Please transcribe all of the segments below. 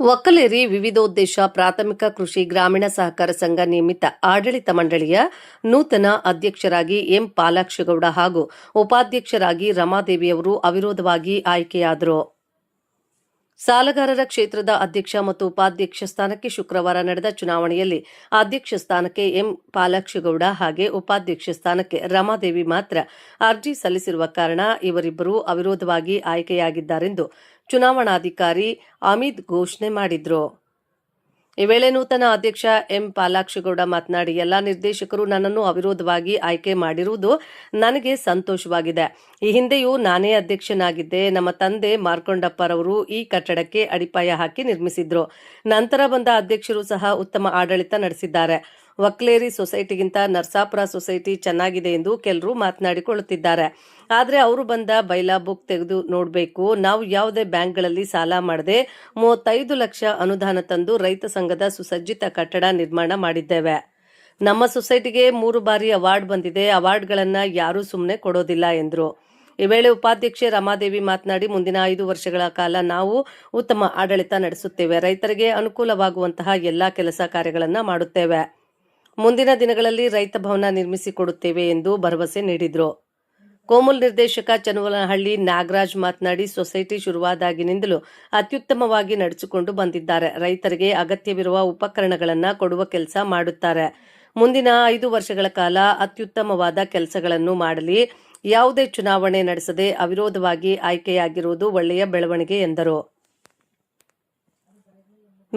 ಒಕ್ಕಲೇರಿ ವಿವಿಧೋದ್ದೇಶ ಪ್ರಾಥಮಿಕ ಕೃಷಿ ಗ್ರಾಮೀಣ ಸಹಕಾರ ಸಂಘ ನಿಯಮಿತ ಆಡಳಿತ ಮಂಡಳಿಯ ನೂತನ ಅಧ್ಯಕ್ಷರಾಗಿ ಎಂ ಪಾಲಾಕ್ಷಗೌಡ ಹಾಗೂ ಉಪಾಧ್ಯಕ್ಷರಾಗಿ ರಮಾದೇವಿಯವರು ಅವಿರೋಧವಾಗಿ ಆಯ್ಕೆಯಾದರು. ಸಾಲಗಾರರ ಕ್ಷೇತ್ರದ ಅಧ್ಯಕ್ಷ ಮತ್ತು ಉಪಾಧ್ಯಕ್ಷ ಸ್ಥಾನಕ್ಕೆ ಶುಕ್ರವಾರ ನಡೆದ ಚುನಾವಣೆಯಲ್ಲಿ ಅಧ್ಯಕ್ಷ ಸ್ಥಾನಕ್ಕೆ ಎಂ ಪಾಲಾಕ್ಷಗೌಡ ಹಾಗೆ ಉಪಾಧ್ಯಕ್ಷ ಸ್ಥಾನಕ್ಕೆ ರಮಾದೇವಿ ಮಾತ್ರ ಅರ್ಜಿ ಸಲ್ಲಿಸಿರುವ ಕಾರಣ ಇವರಿಬ್ಬರು ಅವಿರೋಧವಾಗಿ ಆಯ್ಕೆಯಾಗಿದ್ದಾರೆಂದು ಚುನಾವಣಾಧಿಕಾರಿ ಅಮಿತ್ ಘೋಷಣೆ ಮಾಡಿದ್ರು. ಈ ವೇಳೆ ನೂತನ ಅಧ್ಯಕ್ಷ ಎಂ ಪಾಲಾಕ್ಷಗೌಡ ಮಾತನಾಡಿ, ಎಲ್ಲ ನಿರ್ದೇಶಕರು ನನ್ನನ್ನು ಅವಿರೋಧವಾಗಿ ಆಯ್ಕೆ ಮಾಡಿರುವುದು ನನಗೆ ಸಂತೋಷವಾಗಿದೆ. ಈ ಹಿಂದೆಯೂ ನಾನೇ ಅಧ್ಯಕ್ಷನಾಗಿದ್ದೆ. ನಮ್ಮ ತಂದೆ ಮಾರ್ಕೊಂಡಪ್ಪರವರು ಈ ಕಟ್ಟಡಕ್ಕೆ ಅಡಿಪಾಯ ಹಾಕಿ ನಿರ್ಮಿಸಿದ್ರು. ನಂತರ ಬಂದ ಅಧ್ಯಕ್ಷರು ಸಹ ಉತ್ತಮ ಆಡಳಿತ ನಡೆಸಿದ್ದಾರೆ. ವಕ್ಲೇರಿ ಸೊಸೈಟಿಗಿಂತ ನರ್ಸಾಪುರ ಸೊಸೈಟಿ ಚೆನ್ನಾಗಿದೆ ಎಂದು ಕೆಲವರು ಮಾತನಾಡಿಕೊಳ್ಳುತ್ತಿದ್ದಾರೆ. ಆದರೆ ಅವರು ಬಂದ ಬೈಲಾ ಬುಕ್ ತೆಗೆದು ನೋಡಬೇಕು. ನಾವು ಯಾವುದೇ ಬ್ಯಾಂಕ್ಗಳಲ್ಲಿ ಸಾಲ ಮಾಡದೆ ಮೂವತ್ತೈದು ಲಕ್ಷ ಅನುದಾನ ತಂದು ರೈತ ಸಂಘದ ಸುಸಜ್ಜಿತ ಕಟ್ಟಡ ನಿರ್ಮಾಣ ಮಾಡಿದ್ದೇವೆ. ನಮ್ಮ ಸೊಸೈಟಿಗೆ ಮೂರು ಬಾರಿ ಅವಾರ್ಡ್ ಬಂದಿದೆ. ಅವಾರ್ಡ್ಗಳನ್ನು ಯಾರೂ ಸುಮ್ಮನೆ ಕೊಡೋದಿಲ್ಲ ಎಂದರು. ಈ ವೇಳೆ ಉಪಾಧ್ಯಕ್ಷೆ ರಮಾದೇವಿ ಮಾತನಾಡಿ, ಮುಂದಿನ ಐದು ವರ್ಷಗಳ ಕಾಲ ನಾವು ಉತ್ತಮ ಆಡಳಿತ ನಡೆಸುತ್ತೇವೆ. ರೈತರಿಗೆ ಅನುಕೂಲವಾಗುವಂತಹ ಎಲ್ಲಾ ಕೆಲಸ ಕಾರ್ಯಗಳನ್ನು ಮಾಡುತ್ತೇವೆ. ಮುಂದಿನ ದಿನಗಳಲ್ಲಿ ರೈತ ಭವನ ನಿರ್ಮಿಸಿಕೊಡುತ್ತೇವೆ ಎಂದು ಭರವಸೆ ನೀಡಿದರು. ಕೋಮಲ್ ನಿರ್ದೇಶಕ ಚನ್ನವನಹಳ್ಳಿ ನಾಗರಾಜ್ ಮಾತನಾಡಿ, ಸೊಸೈಟಿ ಶುರುವಾದಾಗಿನಿಂದಲೂ ಅತ್ಯುತ್ತಮವಾಗಿ ನಡೆಸಿಕೊಂಡು ಬಂದಿದ್ದಾರೆ. ರೈತರಿಗೆ ಅಗತ್ಯವಿರುವ ಉಪಕರಣಗಳನ್ನು ಕೊಡುವ ಕೆಲಸ ಮಾಡುತ್ತಾರೆ. ಮುಂದಿನ ಐದು ವರ್ಷಗಳ ಕಾಲ ಅತ್ಯುತ್ತಮವಾದ ಕೆಲಸಗಳನ್ನು ಮಾಡಲಿ, ಯಾವುದೇ ಚುನಾವಣೆ ನಡೆಸದೆ ಅವಿರೋಧವಾಗಿ ಆಯ್ಕೆಯಾಗಿರುವುದು ಒಳ್ಳೆಯ ಬೆಳವಣಿಗೆ ಎಂದರು.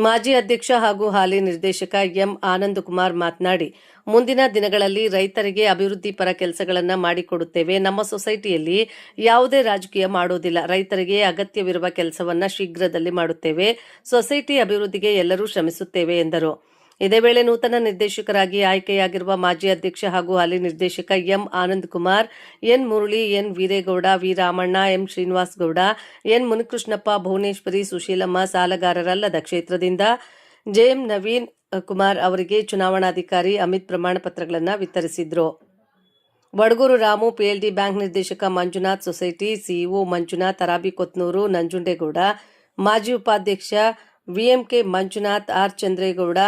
ಮಾಜಿ ಅಧ್ಯಕ್ಷ ಹಾಗೂ ಹಾಲಿ ನಿರ್ದೇಶಕ ಎಂ ಆನಂದಕುಮಾರ್ ಮಾತನಾಡಿ, ಮುಂದಿನ ದಿನಗಳಲ್ಲಿ ರೈತರಿಗೆ ಅಭಿವೃದ್ಧಿ ಪರ ಕೆಲಸಗಳನ್ನು ಮಾಡಿಕೊಡುತ್ತೇವೆ. ನಮ್ಮ ಸೊಸೈಟಿಯಲ್ಲಿ ಯಾವುದೇ ರಾಜಕೀಯ ಮಾಡೋದಿಲ್ಲ. ರೈತರಿಗೆ ಅಗತ್ಯವಿರುವ ಕೆಲಸವನ್ನು ಶೀಘ್ರದಲ್ಲಿ ಮಾಡುತ್ತೇವೆ. ಸೊಸೈಟಿ ಅಭಿವೃದ್ಧಿಗೆ ಎಲ್ಲರೂ ಶ್ರಮಿಸುತ್ತೇವೆ, ಎಂದರು. ಇದೇ ವೇಳೆ ನೂತನ ನಿರ್ದೇಶಕರಾಗಿ ಆಯ್ಕೆಯಾಗಿರುವ ಮಾಜಿ ಅಧ್ಯಕ್ಷ ಹಾಗೂ ಹಾಲಿ ನಿರ್ದೇಶಕ M Anand Kumar, N Murali, N Veeregowda, V Ramanna, M Srinivas Gowda, N Munikrishnappa, Bhuvaneshwari, Sushilamma ಸಾಲಗಾರರಲ್ಲದ ಕ್ಷೇತ್ರದಿಂದ ಜೆಎಂ ನವೀನ್ ಕುಮಾರ್ ಅವರಿಗೆ ಚುನಾವಣಾಧಿಕಾರಿ ಅಮಿತ್ ಪ್ರಮಾಣ ಪತ್ರಗಳನ್ನು ವಿತರಿಸಿದ್ರು. ವಡಗೂರು ರಾಮು, ಪಿಎಲ್ಡಿ ಬ್ಯಾಂಕ್ ನಿರ್ದೇಶಕ ಮಂಜುನಾಥ್ ಸೊಸೈಟಿ, ಸಿಇಒ ಮಂಜುನಾಥ್, ಅರಾಬಿ ಕೊತ್ನೂರು, ನಂಜುಂಡೇಗೌಡ, ಮಾಜಿ ಉಪಾಧ್ಯಕ್ಷ VMK Manjunath, R Chandregowda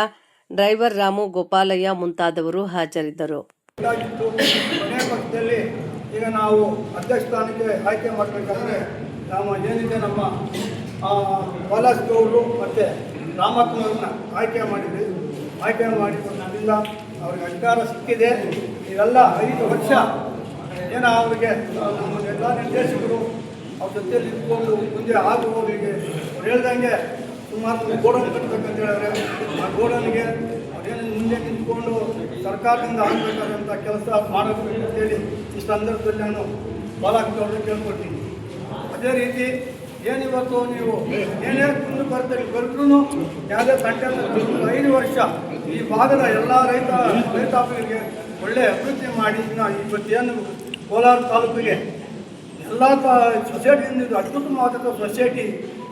driver Ramu Gopalaiah ಮುಂತಾದವರು ಹಾಜರಿದ್ದರು. ಈಗ ನಾವು ಅಧ್ಯಕ್ಷ ಸ್ಥಾನಕ್ಕೆ ಆಯ್ಕೆ ಮಾಡಬೇಕಾದ್ರೆ ನಮ್ಮ ಏನಿದೆ ನಮ್ಮ ಬಾಲಾಜ್ ಗೌಡರು ಮತ್ತು ರಾಮಕ್ಕನವ್ರನ್ನ ಆಯ್ಕೆ ಮಾಡಿದ್ವಿ. ಆಯ್ಕೆ ಮಾಡಿಕೊಂಡಿಲ್ಲ ಅವ್ರಿಗೆ ಅಧಿಕಾರ ಸಿಕ್ಕಿದೆ. ಇದೆಲ್ಲ ಐದು ವರ್ಷ ಏನೋ ಅವರಿಗೆ ನಮ್ಮ ಎಲ್ಲ ನಿರ್ದೇಶಕರು ಅವ್ರ ಜೊತೆಯಲ್ಲಿ ಇದ್ಕೊಂಡು ಮುಂದೆ ಆಗುವವರಿಗೆ ಅವ್ರು ಹೇಳ್ದಂಗೆ ಸುಮಾರು ಗೋಡನ್ ಕಟ್ಟಬೇಕಂತ ಹೇಳಿದ್ರೆ, ಆ ಗೋಡನ್ಗೆ ಅದೇನು ಮುಂದೆ ನಿಂತ್ಕೊಂಡು ಸರ್ಕಾರದಿಂದ ಆಗಬೇಕಾದಂಥ ಕೆಲಸ ಮಾಡಬೇಕು ಅಂತೇಳಿ ಈ ಸಂದರ್ಭದಲ್ಲಿ ನಾನು ಬಾಲಾಗ್ತವ್ರನ್ನ ಕೇಳ್ಕೊಡ್ತೀನಿ ಅದೇ ರೀತಿ ಏನಿವತ್ತು ನೀವು ಏನೇ ಕುಂದು ಬರ್ತಾರೆ ಬರೆದ್ರೂ ಯಾವುದೇ ತಂಡ ಐದು ವರ್ಷ ಈ ಭಾಗದ ಎಲ್ಲ ರೈತ ರೈತಾಪಿಗಳಿಗೆ ಒಳ್ಳೆ ಅಭಿವೃದ್ಧಿ ಮಾಡಿ ನಾವು ಇವತ್ತೇನು ಕೋಲಾರ ತಾಲೂಕಿಗೆ ಎಲ್ಲ ಸೊಸೈಟಿಯಿಂದ ಇದು ಸೊಸೈಟಿ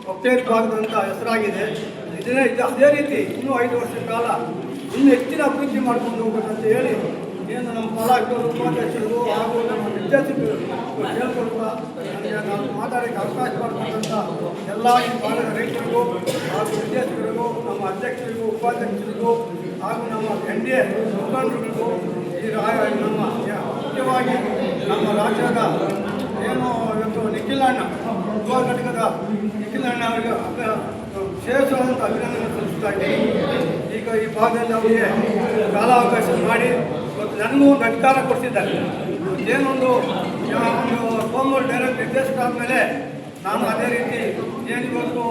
ಒಕ್ಕೇರಿ ಭಾಗದಂತ ಹೆಸರಾಗಿದೆ. ಇದನ್ನೇ ಇದು ಅದೇ ರೀತಿ ಇನ್ನೂ ಐದು ವರ್ಷದ ಕಾಲ ಇನ್ನೂ ಹೆಚ್ಚಿನ ಅಭಿವೃದ್ಧಿ ಮಾಡ್ಕೊಂಡು ಹೋಗ್ಬೇಕಂತ ಹೇಳಿ ಏನು ನಮ್ಮ ಪಾಲಕರು ಉಪಾಧ್ಯಕ್ಷರು ಹಾಗೂ ನಮ್ಮ ವಿದ್ಯಾರ್ಥಿಗಳು ಹೇಳ್ಕೊಡುವ ನಾವು ಮಾತಾಡೋಕ್ಕೆ ಅವಕಾಶ ಮಾಡಿಕೊಂಡಂಥ ಎಲ್ಲ ಈ ಭಾಗದ ರೈತರಿಗೂ ಹಾಗೂ ವಿದ್ಯಾರ್ಥಿಗಳಿಗೂ, ನಮ್ಮ ಅಧ್ಯಕ್ಷರಿಗೂ, ಉಪಾಧ್ಯಕ್ಷರಿಗೂ ಹಾಗೂ ನಮ್ಮ ಎನ್ ಡಿ ಎ ಮುಖಂಡರಿಗೂ ನಮ್ಮ ಮುಖ್ಯವಾಗಿ ನಮ್ಮ ರಾಜ್ಯದ ಏನು ಇವತ್ತು ನಿಖಿಲ್ ಅಣ್ಣ ಯುವ ಘಟಕದ ನಿಖಿಲ್ ಅಣ್ಣ ಅವರಿಗೆ ವಿಶೇಷವಾದಂಥ ಅಭಿನಂದನೆ ಸಲ್ಲಿಸ್ತಾ ಇದ್ದೀನಿ. ಈಗ ಈ ಭಾಗದಲ್ಲಿ ಅವರಿಗೆ ಕಾಲಾವಕಾಶ ಮಾಡಿ ಮತ್ತು ನನಗೂ ಒಂದು ಅಧಿಕಾರ ಕೊಡಿಸಿದ್ದಾರೆ. ಏನೊಂದು ಒಂದು ಕೋಮಲ್ ಡೈರೆಕ್ಟ್ ನಿರ್ದೇಶಕ ಆದಮೇಲೆ ನಾನು ಅದೇ ರೀತಿ ಏನು ಇವತ್ತು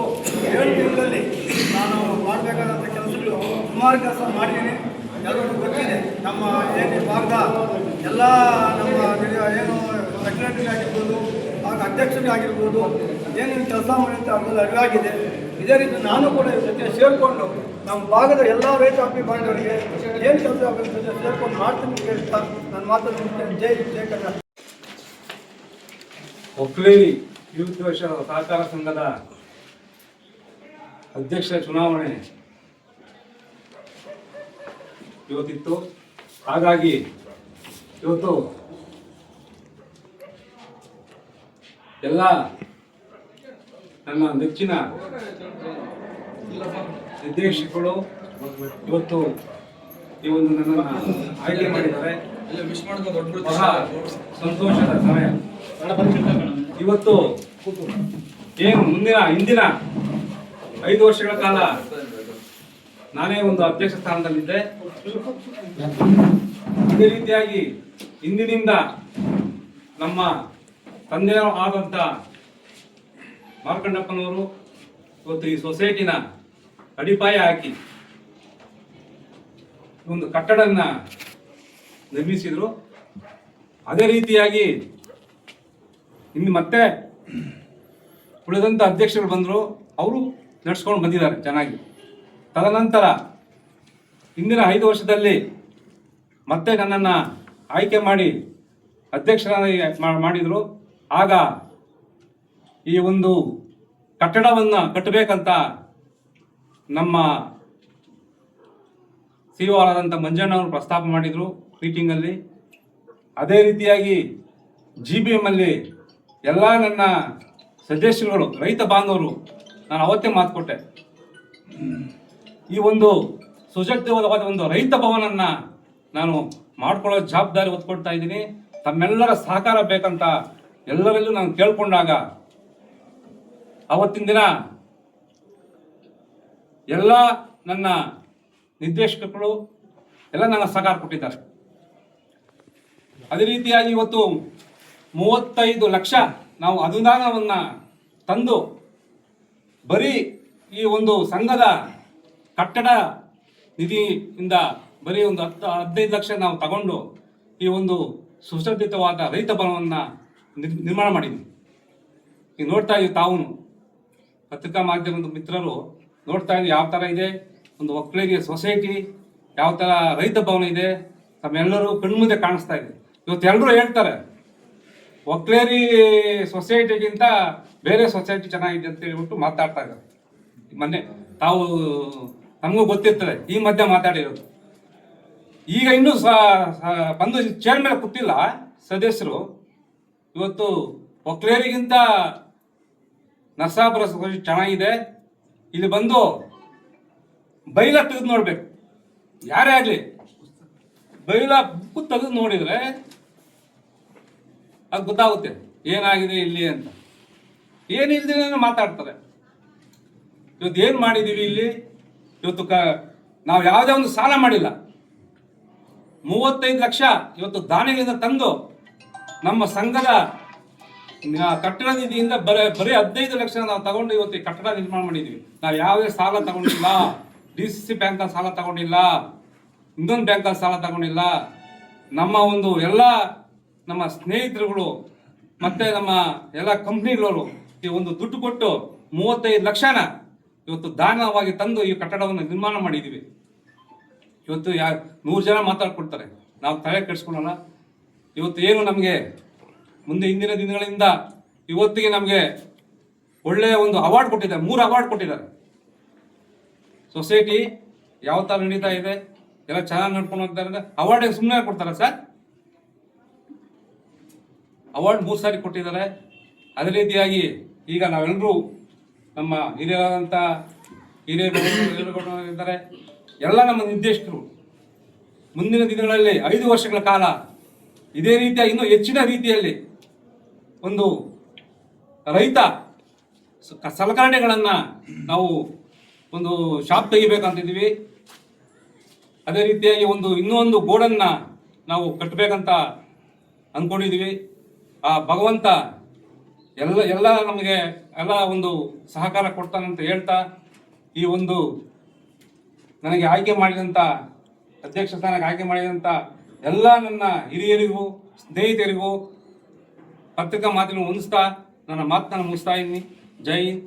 ಏಳು ತಿಂಗಳಲ್ಲಿ ನಾನು ಮಾಡಬೇಕಾದಂಥ ಕೆಲಸಗಳು ಸುಮಾರು ಕೆಲಸ ಮಾಡಿದ್ದೀನಿ. ಎಲ್ಲರಿಗೂ ಗೊತ್ತಿದೆ, ನಮ್ಮ ಏನು ಭಾಗದ ಎಲ್ಲ ನಮ್ಮ, ಏನು ಸೆಕ್ರೆಟರಿ ಆಗಿರ್ಬೋದು ಅವರ ಅಧ್ಯಕ್ಷರಿಗೆ ಆಗಿರ್ಬೋದು, ಏನೇನು ಕೆಲಸ ಮಾಡಿಅಂತ ಅವ್ರದ್ದು ಅರಿವಾಗಿದೆ ಇದೇ ರೀತಿ ನಾನು ಕೂಡ ಇದ್ರ ಜೊತೆ ಸೇರಿಕೊಂಡು ನಮ್ಮ ಭಾಗದ ಎಲ್ಲ ರೈತಾಪಿ ಬಾಂಧವರಿಗೆ ಏನು ಕೆಲಸ ಆಗುತ್ತೆ ಜೊತೆ ಸೇರಿಕೊಂಡು ಮಾಡ್ತೀನಿ ನನ್ನ ಮಾತು ಮುಗಿಸ್ತೇನೆ. ಜೈ ಜೈ ಕರ್ನಾಟಕ. ಒಕ್ಲೇರಿ ಸಹಕಾರ ಸಂಘದ ಅಧ್ಯಕ್ಷ ಚುನಾವಣೆ ಇವತ್ತಿತ್ತು. ಹಾಗಾಗಿ ಇವತ್ತು ಎಲ್ಲ ನನ್ನ ನೆಚ್ಚಿನ ನಿರ್ದೇಶಕರು ಇವತ್ತು ಈ ಒಂದು ನನ್ನ ಆಯ್ಕೆ ಮಾಡಿದ್ದಾರೆ. ಸಂತೋಷದ ಸಮಯ. ಇವತ್ತು ಏನು ಮುಂದಿನ ಹಿಂದಿನ ಐದು ವರ್ಷಗಳ ಕಾಲ ನಾನೇ ಒಂದು ಅಧ್ಯಕ್ಷ ಸ್ಥಾನದಲ್ಲಿದ್ದೆ. ಇದೇ ರೀತಿಯಾಗಿ ಇಂದಿನಿಂದ ನಮ್ಮ ತಂದೆ ಆದಂತ ಮಾರ್ಕಂಡಪ್ಪನವರು ಇವತ್ತು ಈ ಸೊಸೈಟಿನ ಅಡಿಪಾಯ ಹಾಕಿ ಒಂದು ಕಟ್ಟಡನ್ನ ನಿರ್ಮಿಸಿದ್ರು. ಅದೇ ರೀತಿಯಾಗಿ ಇನ್ನು ಮತ್ತೆ ಉಳಿದಂತ ಅಧ್ಯಕ್ಷರು ಬಂದರು. ಅವರು ನಡ್ಸ್ಕೊಂಡು ಬಂದಿದ್ದಾರೆ ಚೆನ್ನಾಗಿ. ತದನಂತರ ಹಿಂದಿನ ಐದು ವರ್ಷದಲ್ಲಿ ಮತ್ತೆ ನನ್ನನ್ನು ಆಯ್ಕೆ ಮಾಡಿ ಅಧ್ಯಕ್ಷರಾಗಿ ಮಾಡಿದ್ರು. ಆಗ ಈ ಒಂದು ಕಟ್ಟಡವನ್ನು ಕಟ್ಟಬೇಕಂತ ನಮ್ಮ ಸಿ ಆದಂಥ ಮಂಜಣ್ಣ ಅವರು ಪ್ರಸ್ತಾಪ ಮಾಡಿದರು ಮೀಟಿಂಗಲ್ಲಿ ಅದೇ ರೀತಿಯಾಗಿ ಜಿ ಬಿ ಎಮ್ಮಲ್ಲಿ ಎಲ್ಲ ನನ್ನ ಸಜೆಷನ್ಗಳು, ರೈತ ಬಾಂಧವರು, ನಾನು ಅವತ್ತೇ ಮಾತು ಕೊಟ್ಟೆ. ಈ ಒಂದು ಸುಜಕ್ತವಾದ ಒಂದು ರೈತ ಭವನನ್ನ ನಾನು ಮಾಡ್ಕೊಳ್ಳೋ ಜವಾಬ್ದಾರಿ ಹೊತ್ಕೊಳ್ತಾ ಇದ್ದೀನಿ. ತಮ್ಮೆಲ್ಲರ ಸಹಕಾರ ಬೇಕಂತ ಎಲ್ಲರಲ್ಲೂ ನಾನು ಕೇಳ್ಕೊಂಡಾಗ ಅವತ್ತಿನ ದಿನ ಎಲ್ಲ ನನ್ನ ನಿರ್ದೇಶಕರು ಎಲ್ಲ ನನ್ನ ಸಹಕಾರ ಕೊಟ್ಟಿದ್ದಾರೆ. ಅದೇ ರೀತಿಯಾಗಿ ಇವತ್ತು ಮೂವತ್ತೈದು ಲಕ್ಷ ನಾವು ಅನುದಾನವನ್ನು ತಂದು ಬರೀ ಈ ಒಂದು ಸಂಘದ ಕಟ್ಟಡ ನಿಧಿಯಿಂದ ಬರೀ ಒಂದು ಹತ್ತು ಹದಿನೈದು ಲಕ್ಷ ನಾವು ತಗೊಂಡು ಈ ಒಂದು ಸುಸಜ್ಜಿತವಾದ ರೈತ ನಿರ್- ನಿರ್ಮಾಣ ಮಾಡಿದ್ವಿ. ಈಗ ನೋಡ್ತಾ ಇದ್ದೀವಿ ತಾವು ಪತ್ರಿಕಾ ಮಾಧ್ಯಮದ ಮಿತ್ರರು ನೋಡ್ತಾ ಇದ್ದೀವಿ ಯಾವ ಥರ ಇದೆ, ಒಂದು ಒಕ್ಕಲಿಗೆ ಸೊಸೈಟಿ ಯಾವ ಥರ ರೈತ ಭವನ ಇದೆ, ತಮ್ಮೆಲ್ಲರೂ ಕಣ್ಮುಂದೆ ಕಾಣಿಸ್ತಾ ಇದೆ. ಇವತ್ತು ಎಲ್ಲರೂ ಹೇಳ್ತಾರೆ, ಒಕ್ಲೇರಿ ಸೊಸೈಟಿಗಿಂತ ಬೇರೆ ಸೊಸೈಟಿ ಚೆನ್ನಾಗಿದೆ ಅಂತ ಹೇಳ್ಬಿಟ್ಟು ಮಾತಾಡ್ತಾ ಇದ್ದಾರೆ. ಮೊನ್ನೆ ತಾವು, ನಮಗೂ ಗೊತ್ತಿರ್ತದೆ, ಈ ಮಧ್ಯೆ ಮಾತಾಡಿರೋದು. ಈಗ ಇನ್ನೂ ಸ, ಸ- ಬಂದು ಚೇರ್ ಮೇಲೆ ಕೂತಿಲ್ಲ ಸದಸ್ಯರು. ಇವತ್ತು ಒಕ್ಲೇರಿಗಿಂತ ನರಸಾಪುರ ಚೆನ್ನಾಗಿದೆ. ಇಲ್ಲಿ ಬಂದು ಬೈಲ ತೆಗೆದು ನೋಡ್ಬೇಕು. ಯಾರೇ ಆಗಲಿ, ಬೈಲ ಬುಕ್ಕು ತೆಗೆದು ನೋಡಿದ್ರೆ ಅದು ಗೊತ್ತಾಗುತ್ತೆ, ಏನಾಗಿದೆ ಇಲ್ಲಿ ಅಂತ. ಏನಿಲ್ದೇ ಮಾತಾಡ್ತಾರೆ. ಇವತ್ತು ಏನು ಮಾಡಿದ್ದೀವಿ ಇಲ್ಲಿ? ಇವತ್ತು ಕ, ನಾವು ಯಾವುದೇ ಒಂದು ಸಾಲ ಮಾಡಿಲ್ಲ. ಮೂವತ್ತೈದು ಲಕ್ಷ ಇವತ್ತು ದಾನಿಗಳಿಂದ ತಂದು ನಮ್ಮ ಸಂಘದ ಕಟ್ಟಡ ನಿಧಿಯಿಂದ ಬರೀ ಬರೀ ಹದಿನೈದು ಲಕ್ಷ ನಾವು ತಗೊಂಡು ಇವತ್ತು ಕಟ್ಟಡ ನಿರ್ಮಾಣ ಮಾಡಿದ್ವಿ. ನಾವು ಯಾವುದೇ ಸಾಲ ತಗೊಂಡಿಲ್ಲ. ಡಿ ಸಿ ಸಿ ಬ್ಯಾಂಕಲ್ಲಿ ಸಾಲ ತಗೊಂಡಿಲ್ಲ. ಇನ್ನೊಂದು ಬ್ಯಾಂಕಲ್ಲಿ ಸಾಲ ತಗೊಂಡಿಲ್ಲ. ನಮ್ಮ ಒಂದು ಎಲ್ಲ ನಮ್ಮ ಸ್ನೇಹಿತರುಗಳು ಮತ್ತೆ ನಮ್ಮ ಎಲ್ಲ ಕಂಪ್ನಿಗಳವರು ಈ ಒಂದು ದುಡ್ಡು ಕೊಟ್ಟು ಮೂವತ್ತೈದು ಲಕ್ಷನ ಇವತ್ತು ದಾನವಾಗಿ ತಂದು ಈ ಕಟ್ಟಡವನ್ನು ನಿರ್ಮಾಣ ಮಾಡಿದ್ದೀವಿ. ಇವತ್ತು ಯಾರು ನೂರು ಜನ ಮಾತಾಡ್ಕೊಡ್ತಾರೆ. ನಾವು ತಲೆ ಕೆಡಿಸ್ಕೊಳ್ಳೋಣ. ಇವತ್ತು ಏನು ನಮಗೆ ಮುಂದೆ ಹಿಂದಿನ ದಿನಗಳಿಂದ ಇವತ್ತಿಗೆ ನಮಗೆ ಒಳ್ಳೆಯ ಒಂದು ಅವಾರ್ಡ್ ಕೊಟ್ಟಿದ್ದಾರೆ. ಮೂರು ಅವಾರ್ಡ್ ಕೊಟ್ಟಿದ್ದಾರೆ. ಸೊಸೈಟಿ ಯಾವ ಥರ ನಡೀತಾ ಇದೆ, ಎಲ್ಲ ಚೆನ್ನಾಗಿ ನಡ್ಕೊಂಡು ಹೋಗ್ತಾ ಇದೆ ಅವಾರ್ಡ್ ಸುಮ್ಮನೆ ಕೊಡ್ತಾರಾ ಸರ್? ಅವಾರ್ಡ್ ಮೂರು ಸಾರಿ ಕೊಟ್ಟಿದ್ದಾರೆ. ಅದೇ ರೀತಿಯಾಗಿ ಈಗ ನಾವೆಲ್ಲರೂ ನಮ್ಮ ಹಿರಿಯರಾದಂಥ ಹಿರಿಯರು ಇದ್ದಾರೆ. ಎಲ್ಲ ನಮ್ಮ ನಿರ್ದೇಶಕರು ಮುಂದಿನ ದಿನಗಳಲ್ಲಿ ಐದು ವರ್ಷಗಳ ಕಾಲ ಇದೇ ರೀತಿಯ ಇನ್ನೂ ಹೆಚ್ಚಿನ ರೀತಿಯಲ್ಲಿ ಒಂದು ರೈತ ಸಲಕರಣೆಗಳನ್ನು ನಾವು ಒಂದು ಶಾಪ್ ತೆಗಿಬೇಕಂತಿದ್ದೀವಿ. ಅದೇ ರೀತಿಯಾಗಿ ಒಂದು ಇನ್ನೂ ಒಂದು ಗೋಡನ್ನ ನಾವು ಕಟ್ಟಬೇಕಂತ ಅಂದ್ಕೊಂಡಿದ್ದೀವಿ. ಆ ಭಗವಂತ ಎಲ್ಲ ಎಲ್ಲ ನಮಗೆ ಎಲ್ಲ ಒಂದು ಸಹಕಾರ ಕೊಡ್ತಾನಂತ ಹೇಳ್ತಾ ಈ ಒಂದು ನನಗೆ ಆಯ್ಕೆ ಮಾಡಿದಂಥ ಅಧ್ಯಕ್ಷ ಸ್ಥಾನಕ್ಕೆ ಆಯ್ಕೆ ಮಾಡಿದಂಥ ಎಲ್ಲ ನನ್ನ ಹಿರಿಯರಿಗೂ ಸ್ನೇಹಿತರಿಗೂ ಪತ್ರಿಕಾ ಮಾತಿನ ಹೊಂದಿಸ್ತಾ ನನ್ನ ಮಾತನ್ನ ಮುಗಿಸ್ತಾ ಇದ್ದೀನಿ. ಜೈ ಹಿಂದ್